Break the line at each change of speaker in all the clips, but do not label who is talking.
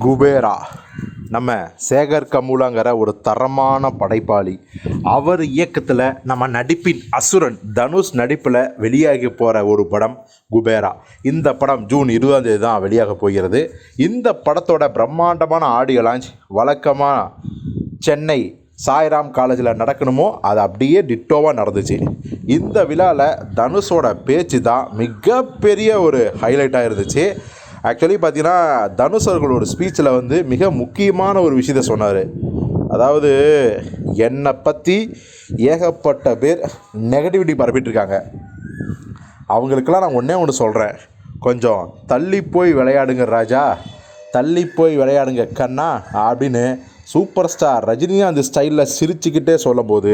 குபேரா. நம்ம சேகர் கமுலாங்கிற ஒரு தரமான படைப்பாளி. அவர் இயக்கத்தில் நம்ம நடிப்பின் அசுரன் தனுஷ் நடிப்பில் வெளியாகி போகிற ஒரு படம் குபேரா. இந்த படம் ஜூன் இருபதாம் தேதி தான் வெளியாக போகிறது. இந்த படத்தோட பிரம்மாண்டமான ஆடியோ லான்ச் வழக்கமாக சென்னை சாய்ராம் காலேஜில் நடக்கணுமோ அது அப்படியே டிட்டோவாக நடந்துச்சு. இந்த விழாவில் தனுஷோட பேச்சு தான் மிகப்பெரிய ஒரு ஹைலைட்டாக இருந்துச்சு. ஆக்சுவலி பார்த்தீங்கன்னா தனுஷ் அவர்களோட ஸ்பீச்சில் வந்து மிக முக்கியமான ஒரு விஷயத்த சொன்னார். அதாவது என்னை பற்றி ஏகப்பட்ட பேர் நெகட்டிவிட்டி பரப்பிட்டு இருக்காங்க அவங்களுக்கெல்லாம் நான் ஒன்றே ஒன்று சொல்கிறேன் கொஞ்சம் தள்ளி போய் விளையாடுங்க ராஜா. தள்ளி போய் விளையாடுங்க கண்ணா அப்படின்னு சூப்பர் ஸ்டார் ரஜினிகாந்த் ஸ்டைலில் சிரிச்சுக்கிட்டே சொல்லும்போது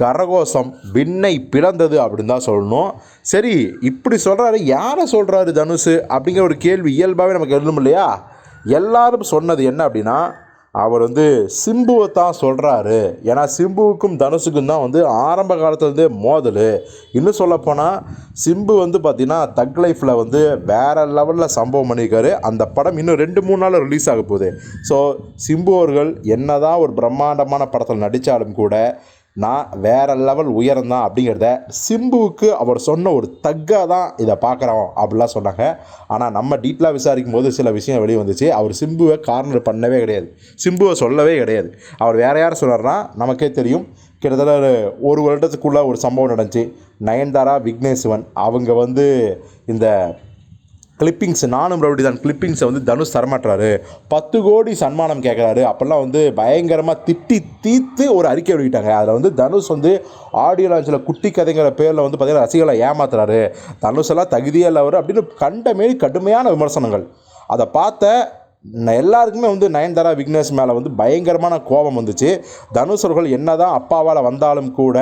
கரகோஷம் விண்ணை பிளந்தது அப்படின்னு தான் சொல்லணும். சரி இப்படி சொல்கிறாரு யாரை சொல்கிறாரு தனுஷ் அப்படிங்கிற ஒரு கேள்வி இயல்பாகவே நமக்கு எழுதும் இல்லையா? எல்லாரும் சொன்னது என்ன அப்படின்னா அவர் வந்து சிம்புவை தான் சொல்கிறாரு ஏன்னா சிம்புவுக்கும் தனுஷுக்கும் தான் வந்து ஆரம்ப காலத்துலேருந்தே மோதல். இன்னும் சொல்லப்போனால் சிம்பு வந்து பார்த்திங்கன்னா தக் லைஃப்பில் வந்து வேறு லெவலில் சம்பவம் பண்ணியிருக்காரு அந்த படம் இன்னும் ரெண்டு மூணு நாள் ரிலீஸ் ஆக போகுது. ஸோ சிம்பு அவர்கள் என்னதான் ஒரு பிரம்மாண்டமான படத்தில் நடித்தாலும் கூட நான் வேறு லெவல் உயரம்தான் அப்படிங்கிறத சிம்புவுக்கு அவர் சொன்ன ஒரு தக்காக தான் இதை பார்க்குறோம் அப்படிலாம் சொன்னாங்க. ஆனால் நம்ம டீட்டெயிலாக விசாரிக்கும் போது சில விஷயம் வெளியே வந்துச்சு. அவர் சிம்புவை கார்னர் பண்ணவே கிடையாது. சிம்புவை சொல்லவே கிடையாது. அவர் வேறு யார் சொன்னார்னா நமக்கே தெரியும். கிட்டத்தட்ட ஒரு ஒரு வருடத்துக்குள்ளே ஒரு சம்பவம் நடந்துச்சு. நயன்தாரா விக்னேஸ்வன் அவங்க வந்து இந்த கிளிப்பிங்ஸ் நானும் ரவுடி தான். கிளிப்பிங்ஸை வந்து தனுஷ் தரமாட்டுறாரு. பத்து கோடி சன்மானம் கேட்குறாரு அப்போல்லாம் வந்து பயங்கரமாக திட்டி தீர்த்து ஒரு அறிக்கை வெளியிட்டாங்க. அதில் வந்து தனுஷ் வந்து ஆடியோ லான்ச்சில் குட்டி கதைங்கிற பேரில் வந்து பார்த்திங்கன்னா ரசிகர்களை ஏமாத்துறாரு. தனுஷ் எல்லாம் தகுதியே இல்லை அவர் அப்படின்னு கண்டமேறி கடுமையான விமர்சனங்கள். அதை பார்த்த எல்லாருக்குமே வந்து நயன்தாரா விக்னேஷ் மேலே வந்து பயங்கரமான கோபம் வந்துச்சு. தனுஷ் அவர்கள் என்னதான் அப்பாவால் வந்தாலும் கூட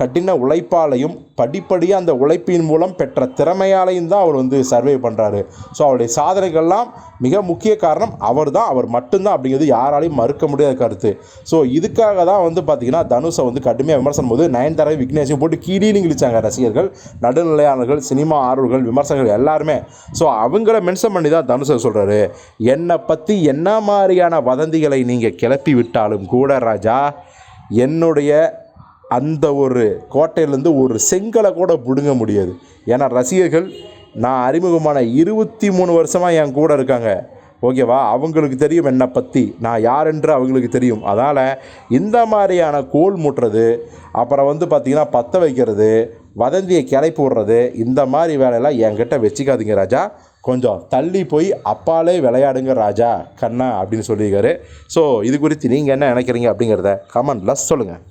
கடின உழைப்பாலையும் படிப்படியாக அந்த உழைப்பின் மூலம் பெற்ற திறமையாலையும் தான் அவர் வந்து சர்வே பண்ணுறாரு ஸோ அவருடைய சாதனைகள்லாம் மிக முக்கிய காரணம் அவர் தான் அவர் மட்டும்தான் அப்படிங்கிறது யாராலையும் மறுக்க முடியாத கருத்து. ஸோ இதுக்காக தான் வந்து பார்த்திங்கன்னா தனுஷை வந்து கடுமையாக விமர்சனம் போது நயன்தாரை விக்னேஷையும் போட்டு கீழே இழிச்சாங்க ரசிகர்கள் நடுநிலையாளர்கள் சினிமா ஆர்வர்கள் விமர்சகர்கள் எல்லாருமே. ஸோ அவங்கள மென்ஷன் பண்ணி தான் தனுஷை சொல்கிறாரு என்னை பற்றி என்ன மாதிரியான வதந்திகளை நீங்கள் கிளப்பி விட்டாலும் கூட ராஜா என்னுடைய அந்த ஒரு கோட்டையிலேருந்து ஒரு செங்கலை கூட பிடுங்க முடியாது. ஏன்னா ரசிகர்கள் நான் அறிமுகமான இருபத்தி மூணு வருஷமாக என் கூட இருக்காங்க. ஓகேவா? அவங்களுக்கு தெரியும் என்னை பற்றி நான் யாரென்று அவங்களுக்கு தெரியும். அதனால் இந்த மாதிரியான கோல் மூட்டுறது அப்புறம் வந்து பார்த்திங்கன்னா பற்ற வைக்கிறது வதந்தியை கிளப்பி விடுறது இந்த மாதிரி வேலையெல்லாம் என்கிட்ட வச்சுக்காதீங்க ராஜா. கொஞ்சம் தள்ளி போய் அப்பாலே விளையாடுங்க ராஜா கண்ணா அப்படின்னு சொல்லியிருக்காரு. ஸோ இது குறித்து நீங்கள் என்ன நினைக்கிறீங்க அப்படிங்கிறத கமெண்டில் சொல்லுங்கள்